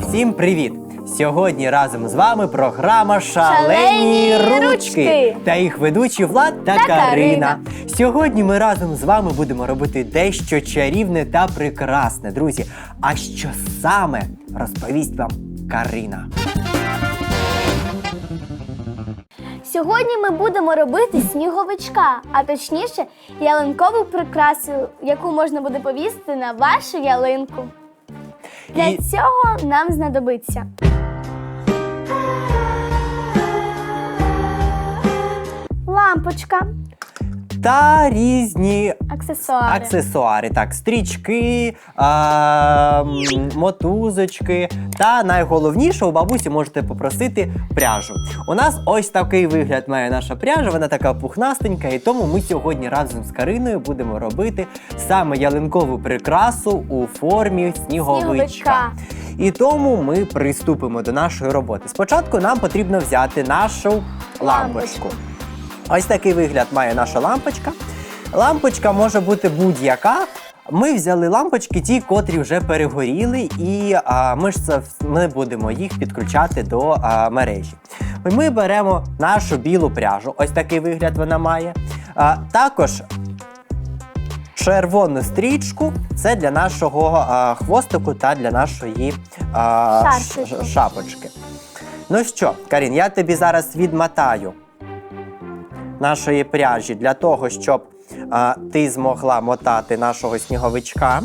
Всім привіт! Сьогодні разом з вами програма Шалені, «Шалені ручки ручки» та їх ведучі Влад та, Та Карина. Карина. Сьогодні ми разом з вами будемо робити дещо чарівне та прекрасне, друзі. А що саме розповість вам Карина? Сьогодні ми будемо робити сніговичка, а точніше ялинкову прикрасу, яку можна буде повісити на вашу ялинку. Для І- цього нам знадобиться лампочка, Та різні аксесуари, аксесуари, так, стрічки, а, мотузочки. Та найголовніше у бабусі можете попросити пряжу. У нас ось такий вигляд має наша пряжа, вона така пухнастенька, і тому ми сьогодні разом з Кариною будемо робити саме ялинкову прикрасу у формі сніговичка. Сніговичка. І тому ми приступимо до нашої роботи. Спочатку нам потрібно взяти нашу лампочку. Ось такий вигляд має наша лампочка. Лампочка може бути будь-яка. Ми взяли лампочки, ті, котрі вже перегоріли, і а, ми ж це ми будемо їх підключати до а, мережі. Ми беремо нашу білу пряжу. Ось такий вигляд вона має. А, також червону стрічку це для нашого а, хвостику та для нашої а, ш- шапочки. Ну що, Карін, я тобі зараз відмотаю нашої пряжі для того, щоб а, ти змогла мотати нашого сніговичка.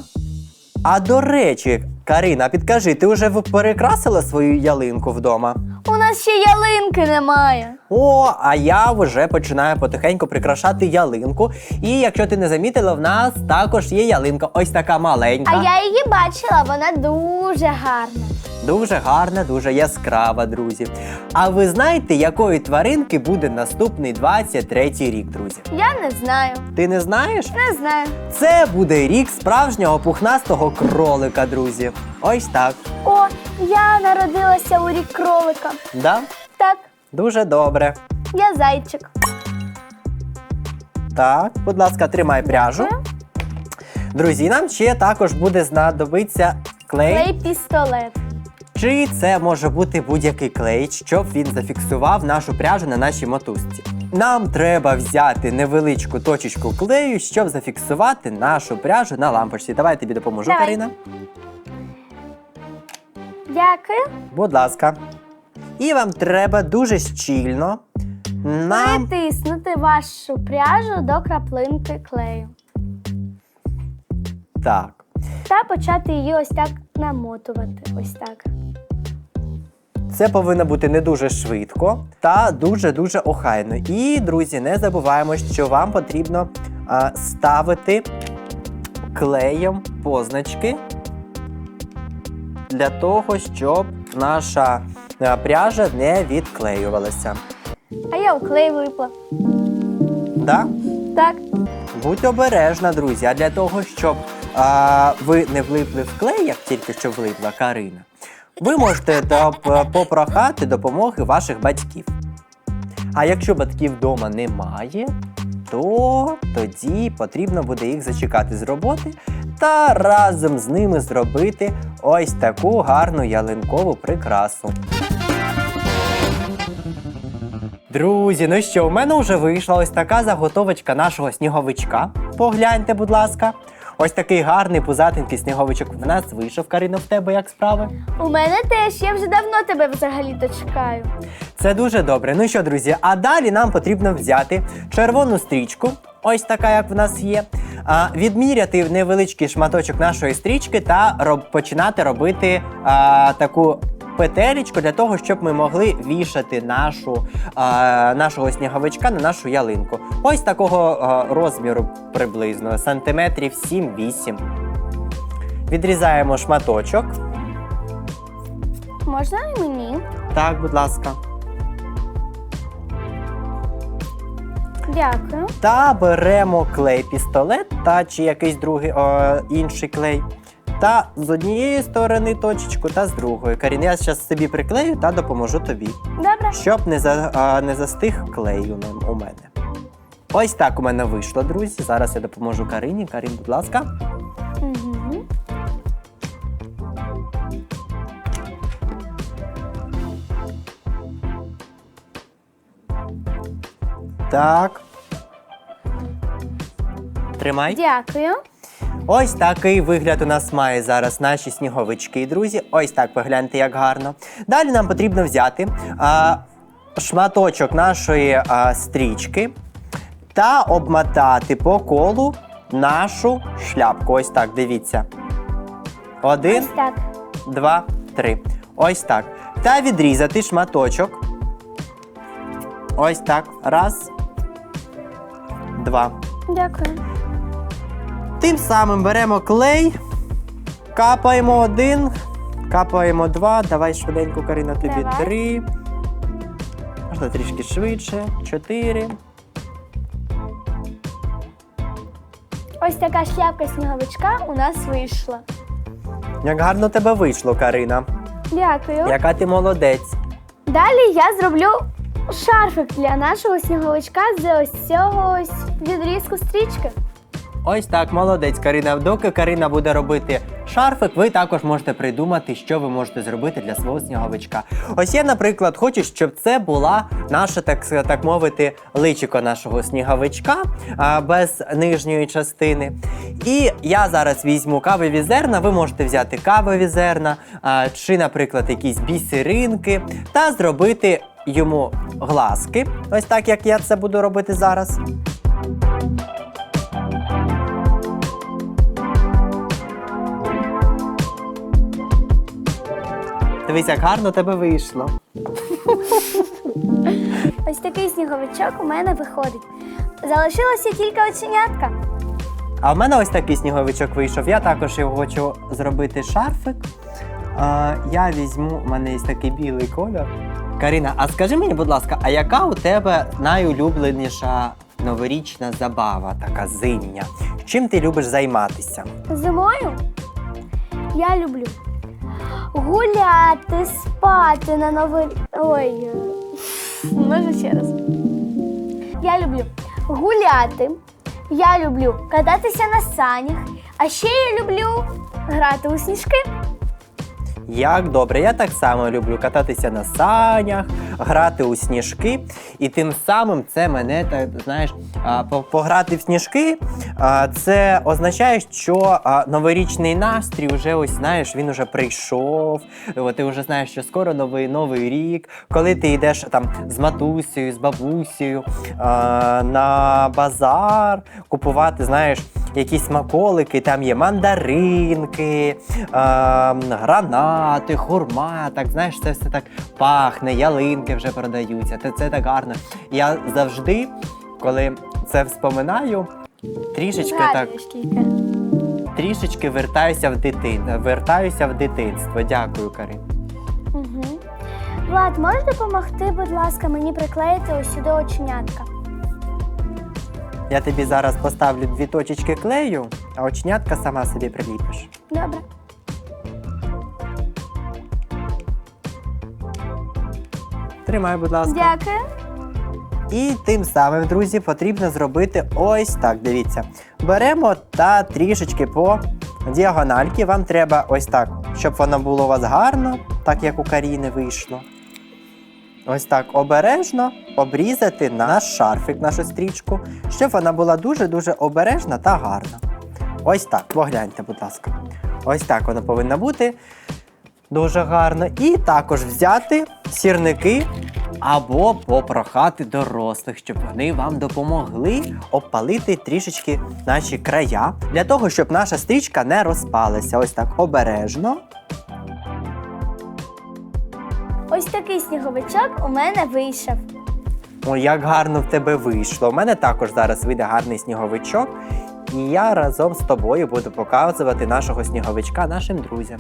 А до речі, Карина, підкажи, ти вже перекрасила свою ялинку вдома? У нас ще ялинки немає. О, а я вже починаю потихеньку прикрашати ялинку. І якщо ти не замітила, в нас також є ялинка, ось така маленька. А я її бачила, вона дуже гарна. Дуже гарна, дуже яскрава, друзі. А ви знаєте, якої тваринки буде наступний 23-й рік, друзі? Я не знаю. Ти не знаєш? Не знаю. Це буде рік справжнього пухнастого кролика, друзі. Ось так. О, я народилася у рік кролика. Да? Так, Дуже добре. я зайчик. Так, будь ласка, тримай пряжу. Друзі, нам ще також буде знадобитися клей. Клей пістолет. Чи це може бути будь-який клей, щоб він зафіксував нашу пряжу на нашій мотузці. Нам треба взяти невеличку точечку клею, щоб зафіксувати нашу пряжу на лампочці. Давай я тобі допоможу, Давай. Карина. Дякую. Будь ласка. І вам треба дуже щільно нам Притиснути вашу пряжу до краплинки клею. так. Та почати її ось так намотувати. Ось так. Це повинно бути не дуже швидко та дуже-дуже охайно. І, друзі, не забуваємо, що вам потрібно а, ставити клеєм позначки для того, щоб наша а, пряжа не відклеювалася. А я у клей випла. Да? Так. Будь обережна, друзі. А для того, щоб а, ви не влипли в клей, як тільки що влипла Карина, ви можете доп- попрохати допомоги ваших батьків. А якщо батьків вдома немає, то тоді потрібно буде їх зачекати з роботи та разом з ними зробити ось таку гарну ялинкову прикрасу. Друзі, ну що, у мене вже вийшла ось така заготовочка нашого сніговичка. Погляньте, будь ласка. Ось такий гарний пузатенький сніговичок в нас вийшов. Карина, в тебе як справи? У мене теж, я вже давно тебе взагалі-то чекаю. Це дуже добре. Ну що, друзі, а далі нам потрібно взяти червону стрічку, ось така, як в нас є, а, відміряти невеличкий шматочок нашої стрічки та роб- починати робити а, таку петелечку для того, щоб ми могли вішати нашу, а, нашого сніговичка на нашу ялинку. Ось такого а, розміру приблизно, сантиметрів 7-8. Відрізаємо шматочок. Можна і мені? Так, будь ласка. Дякую. Та беремо клей пістолет та чи якийсь другий о, інший клей. Та з однієї сторони точечку, та з другої. Карін, я зараз собі приклею та допоможу тобі, Добре. щоб не, за, а, не застиг клей у у мене. Ось так у мене вийшло, друзі. Зараз я допоможу Карині. Карін, будь ласка. Угу. Так. Тримай. Дякую. Ось такий вигляд у нас має зараз наші сніговички, друзі. Ось так погляньте, як гарно. Далі нам потрібно взяти а, шматочок нашої а, стрічки та обмотати по колу нашу шляпку. Ось так, дивіться. Один, Ось так. два, три. Ось так. Та відрізати шматочок. Ось так. Раз. Два. Дякую. Тим самим беремо клей, капаємо один, капаємо два. Давай швиденько, Карина, тобі Давай. три. Можна трішки швидше. Чотири. Ось така шляпка сніговичка у нас вийшла. Як гарно тебе вийшло, Карина. Дякую. Яка ти молодець. Далі я зроблю шарфик для нашого сніговичка з ось цього ось відрізку стрічки. Ось так, молодець, Карина. Доки Карина буде робити шарфик, ви також можете придумати, що ви можете зробити для свого сніговичка. Ось я, наприклад, хочу, щоб це була наша, так, так мовити, личико нашого сніговичка а, без нижньої частини. І я зараз візьму кавові зерна. Ви можете взяти кавові зерна, а, чи, наприклад, якісь бісеринки, та зробити йому глазки. Ось так, як я це буду робити зараз. Дивись, як гарно тебе вийшло. Ось такий сніговичок у мене виходить. Залишилося тільки оченятка. А в мене ось такий сніговичок вийшов. Я також його хочу зробити шарфик. А, я візьму, у мене є такий білий кольор. Каріна, а скажи мені, будь ласка, а яка у тебе найулюбленіша новорічна забава, така зимня? Чим ти любиш займатися? Зимою я люблю гуляти, спати на новий. Ой. Можна ще раз. Я люблю гуляти. Я люблю кататися на санях. А ще я люблю грати у сніжки. Як добре, я так само люблю кататися на санях, грати у сніжки, і тим самим це мене так знаєш, пограти в сніжки. Це означає, що новорічний настрій вже ось знаєш, він уже прийшов. Ти вже знаєш, що скоро новий новий рік, коли ти йдеш там з матусею, з бабусею на базар купувати, знаєш якісь смаколики, там є мандаринки, гранати, хурма. Так знаєш, це все так пахне, ялинки вже продаються. Це, це так гарно. Я завжди, коли це вспоминаю, трішечки так, трішечки вертаюся в дитин, вертаюся в дитинство. Дякую, Карин. Угу. Влад, можеш допомогти, будь ласка, мені приклеїти ось сюди оченятка? Я тобі зараз поставлю дві точечки клею, а очнятка сама собі приліпиш. Добре. Тримай, будь ласка. Дякую. І тим самим, друзі, потрібно зробити ось так. Дивіться. Беремо та трішечки по діагональки. Вам треба ось так, щоб воно було у вас гарно, так як у Каріни вийшло. Ось так обережно обрізати наш шарфик, нашу стрічку, щоб вона була дуже-дуже обережна та гарна. Ось так, погляньте, будь ласка. Ось так воно повинно бути. Дуже гарно. І також взяти сірники або попрохати дорослих, щоб вони вам допомогли обпалити трішечки наші края, для того, щоб наша стрічка не розпалася. Ось так обережно. Ось такий сніговичок у мене вийшов. Ой, як гарно в тебе вийшло. У мене також зараз вийде гарний сніговичок. І я разом з тобою буду показувати нашого сніговичка нашим друзям.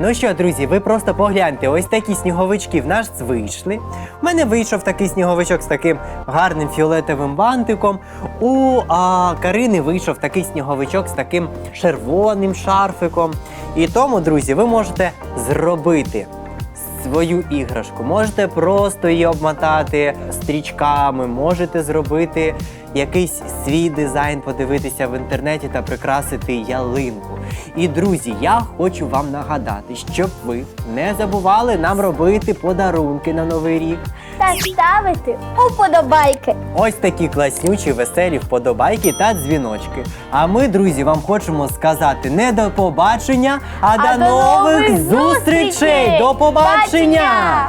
Ну що, друзі, ви просто погляньте, ось такі сніговички в нас вийшли. У мене вийшов такий сніговичок з таким гарним фіолетовим бантиком. У а, Карини вийшов такий сніговичок з таким червоним шарфиком. І тому, друзі, ви можете зробити свою іграшку. Можете просто її обмотати стрічками, можете зробити якийсь свій дизайн, подивитися в інтернеті та прикрасити ялинку. І друзі, я хочу вам нагадати, щоб ви не забували нам робити подарунки на новий рік. Та ставити уподобайки. Ось такі класнючі, веселі вподобайки та дзвіночки. А ми, друзі, вам хочемо сказати не до побачення, а, А до, нових зустрічей! До побачення! Бачення!